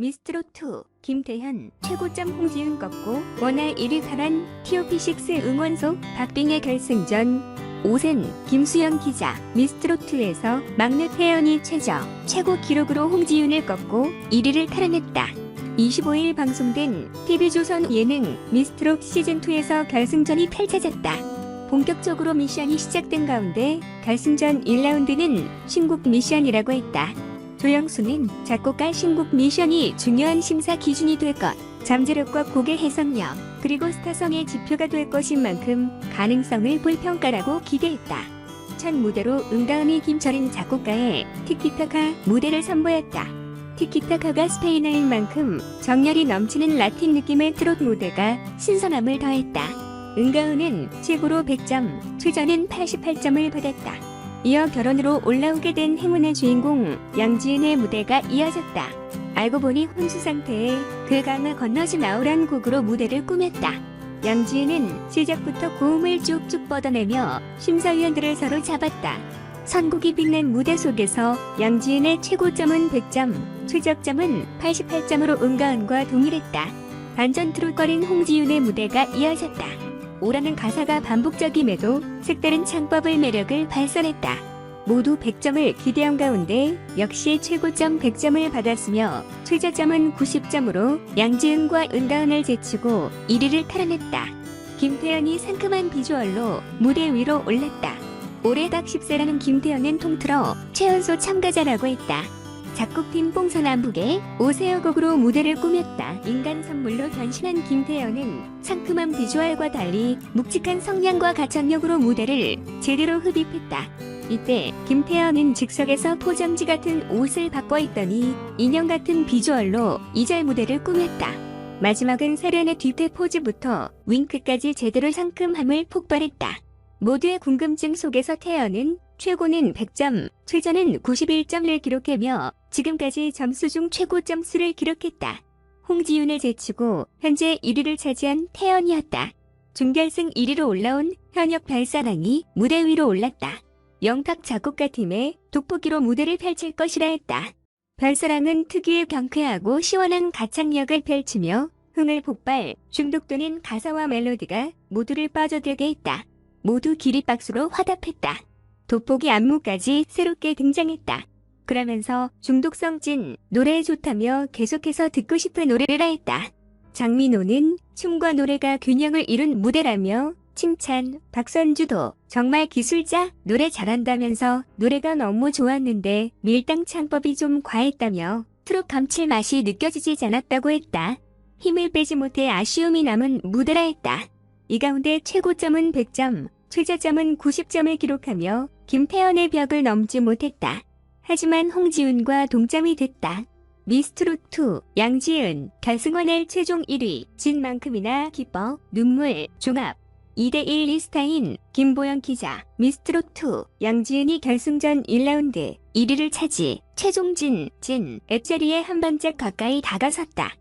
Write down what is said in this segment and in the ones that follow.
미스트롯2 김태현 최고점 홍지은 꺾고 원활 1위 탈환 TOP6 응원소 박빙의 결승전 오센 김수영 기자 미스트롯2에서 막내 태연이 최저 최고 기록으로 홍지윤을 꺾고 1위를 탈환했다. 25일 방송된 TV조선 예능 미스트롯 시즌2에서 결승전이 펼쳐졌다. 본격적으로 미션이 시작된 가운데 결승전 1라운드는 신곡 미션이라고 했다. 조영수는 작곡가 신곡 미션이 중요한 심사 기준이 될 것, 잠재력과 곡의 해석력, 그리고 스타성의 지표가 될 것인 만큼 가능성을 볼 평가라고 기대했다. 첫 무대로 응다음이 김철인 작곡가의 티키타카 무대를 선보였다. 티키타카가 스페인어인 만큼 정열이 넘치는 라틴 느낌의 트롯 무대가 신선함을 더했다. 은가은은 최고로 100점, 최저는 88점을 받았다. 이어 결혼으로 올라오게 된 행운의 주인공 양지은의 무대가 이어졌다. 알고 보니 혼수 상태에 그 강을 건너지 나오란 곡으로 무대를 꾸몄다. 양지은은 시작부터 고음을 쭉쭉 뻗어내며 심사위원들을 서로 잡았다. 선곡이 빛낸 무대 속에서 양지은의 최고점은 100점, 최적점은 88점으로 은가은과 동일했다. 반전 트롯거린 홍지윤의 무대가 이어졌다. 오라는 가사가 반복적임에도 색다른 창법의 매력을 발산했다. 모두 100점을 기대한 가운데 역시 최고점 100점을 받았으며 최저점은 90점으로 양지은과 은가은을 제치고 1위를 탈환했다. 김태현이 상큼한 비주얼로 무대 위로 올랐다. 올해 딱 10세라는 김태현은 통틀어 최연소 참가자라고 했다. 작곡팀 뽕선남북의 오세요 곡으로 무대를 꾸몄다. 인간 선물로 변신한 김태현은 상큼한 비주얼과 달리 묵직한 성량과 가창력으로 무대를 제대로 흡입했다. 이때 김태현은 즉석에서 포장지 같은 옷을 바꿔 입더니 인형 같은 비주얼로 이절 무대를 꾸몄다. 마지막은 세련의 뒤태 포즈부터 윙크까지 제대로 상큼함을 폭발했다. 모두의 궁금증 속에서 태연은 최고는 100점, 최저는 91점을 기록하며 지금까지 점수 중 최고 점수를 기록했다. 홍지윤을 제치고 현재 1위를 차지한 태연이었다. 준결승 1위로 올라온 현역 발사랑이 무대 위로 올랐다. 영탁 작곡가 팀의 돋보기로 무대를 펼칠 것이라 했다. 별사랑은 특유의 경쾌하고 시원한 가창력을 펼치며 흥을 폭발, 중독되는 가사와 멜로디가 모두를 빠져들게 했다. 모두 기립박수로 화답했다. 돋보기 안무까지 새롭게 등장했다. 그러면서 중독성 찐 노래 좋다며 계속해서 듣고 싶은 노래라 했다. 장민호는 춤과 노래가 균형을 이룬 무대라며 칭찬, 박선주도 정말 기술자, 노래 잘한다면서 노래가 너무 좋았는데 밀당 창법이 좀 과했다며 트롯 감칠맛이 느껴지지 않았다고 했다. 힘을 빼지 못해 아쉬움이 남은 무대라 했다. 이 가운데 최고점은 100점, 최저점은 90점을 기록하며 김태현의 벽을 넘지 못했다. 하지만 홍지훈과 동점이 됐다. 미스트롯2 양지은 결승원의 최종 1위 진 만큼이나 기뻐 눈물 종합 2대1 리스타인 김보영 기자 미스트롯2 양지은이 결승전 1라운드 1위를 차지 최종진 진 앱자리에 한 발짝 가까이 다가섰다.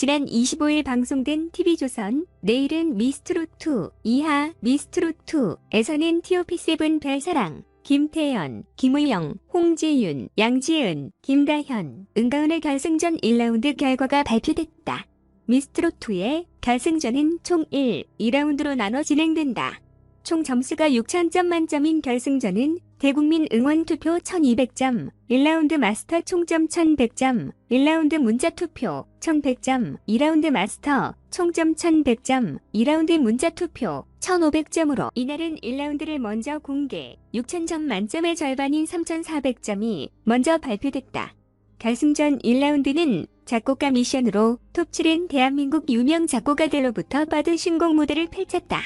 지난 25일 방송된 TV조선 내일은 미스트롯2 이하 미스트롯2에서는 TOP7 별사랑 김태연, 김의영, 홍지윤, 양지은, 김다현, 은가은의 결승전 1라운드 결과가 발표됐다. 미스트롯2의 결승전은 총 1, 2라운드로 나눠 진행된다. 총 점수가 6,000점 만점인 결승전은 대국민 응원 투표 1,200점, 1라운드 마스터 총점 1,100점, 1라운드 문자 투표 1,100점, 2라운드 마스터 총점 1,100점, 2라운드 문자 투표 1,500점으로 이날은 1라운드를 먼저 공개, 6,000점 만점의 절반인 3,400점이 먼저 발표됐다. 결승전 1라운드는 작곡가 미션으로 톱7인 대한민국 유명 작곡가들로부터 받은 신곡 무대를 펼쳤다.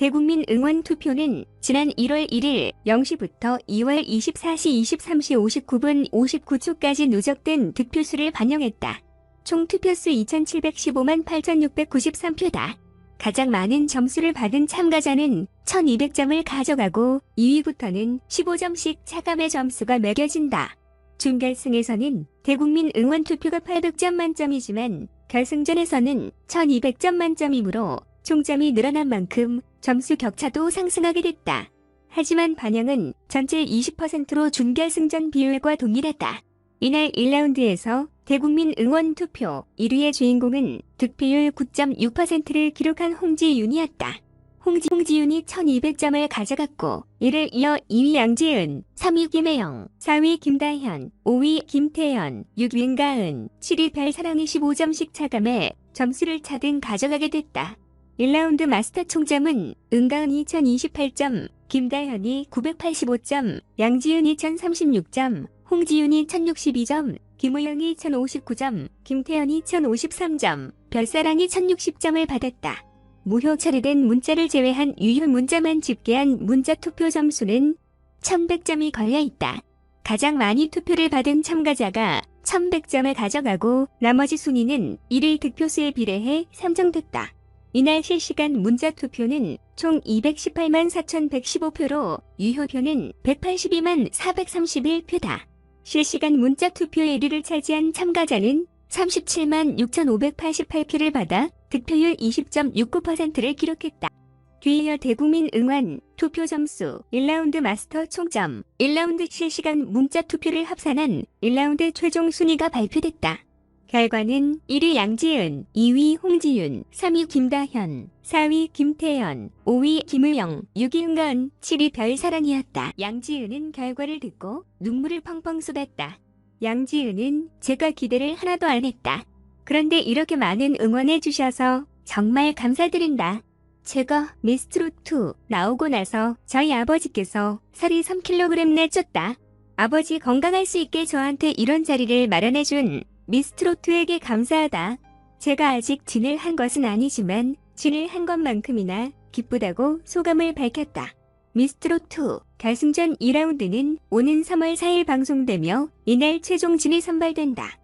대국민 응원 투표는 지난 1월 1일 0시부터 2월 24시 23시 59분 59초까지 누적된 득표수를 반영했다. 총 투표수 2,715만 8,693표다. 가장 많은 점수를 받은 참가자는 1,200점을 가져가고 2위부터는 15점씩 차감의 점수가 매겨진다. 준결승에서는 대국민 응원 투표가 800점 만점이지만 결승전에서는 1200점 만점이므로 총점이 늘어난 만큼 점수 격차도 상승하게 됐다. 하지만 반영은 전체 20%로 준결승전 비율과 동일하다. 이날 1라운드에서 대국민 응원 투표 1위의 주인공은 득표율 9.6%를 기록한 홍지윤이었다. 홍지, 홍지윤이 1200점을 가져갔고 이를 이어 2위 양지은, 3위 김혜영, 4위 김다현, 5위 김태연, 6위 은가은, 7위 별사랑이 15점씩 차감해 점수를 차등 가져가게 됐다. 1라운드 마스터 총점은 은가은이 1028점, 김다현이 985점, 양지은이 1036점, 홍지윤이 1062점, 김우영이 1059점, 김태현이 1053점, 별사랑이 1060점을 받았다. 무효 처리된 문자를 제외한 유효 문자만 집계한 문자 투표 점수는 1100점이 걸려 있다. 가장 많이 투표를 받은 참가자가 1100점을 가져가고 나머지 순위는 1일 득표수에 비례해 산정됐다. 이날 실시간 문자 투표는 총 218만 4115표로 유효표는 182만 431표다. 실시간 문자 투표 1위를 차지한 참가자는 37만 6,588표를 받아 득표율 20.69%를 기록했다. 뒤이어 대국민 응원, 투표 점수, 1라운드 마스터 총점, 1라운드 실시간 문자 투표를 합산한 1라운드 최종 순위가 발표됐다. 결과는 1위 양지은, 2위 홍지윤, 3위 김다현, 4위 김태연, 5위 김의영, 6위 은가은, 7위 별사랑이었다. 양지은은 결과를 듣고 눈물을 펑펑 쏟았다. 양지은은 제가 기대를 하나도 안 했다. 그런데 이렇게 많은 응원해 주셔서 정말 감사드린다. 제가 미스트롯2 나오고 나서 저희 아버지께서 살이 3kg 내쪘다. 아버지 건강할 수 있게 저한테 이런 자리를 마련해준 미스트롯2에게 감사하다. 제가 아직 진을 한 것은 아니지만 진을 한 것만큼이나 기쁘다고 소감을 밝혔다. 미스트롯2 결승전 2라운드는 오는 3월 4일 방송되며 이날 최종 진이 선발된다.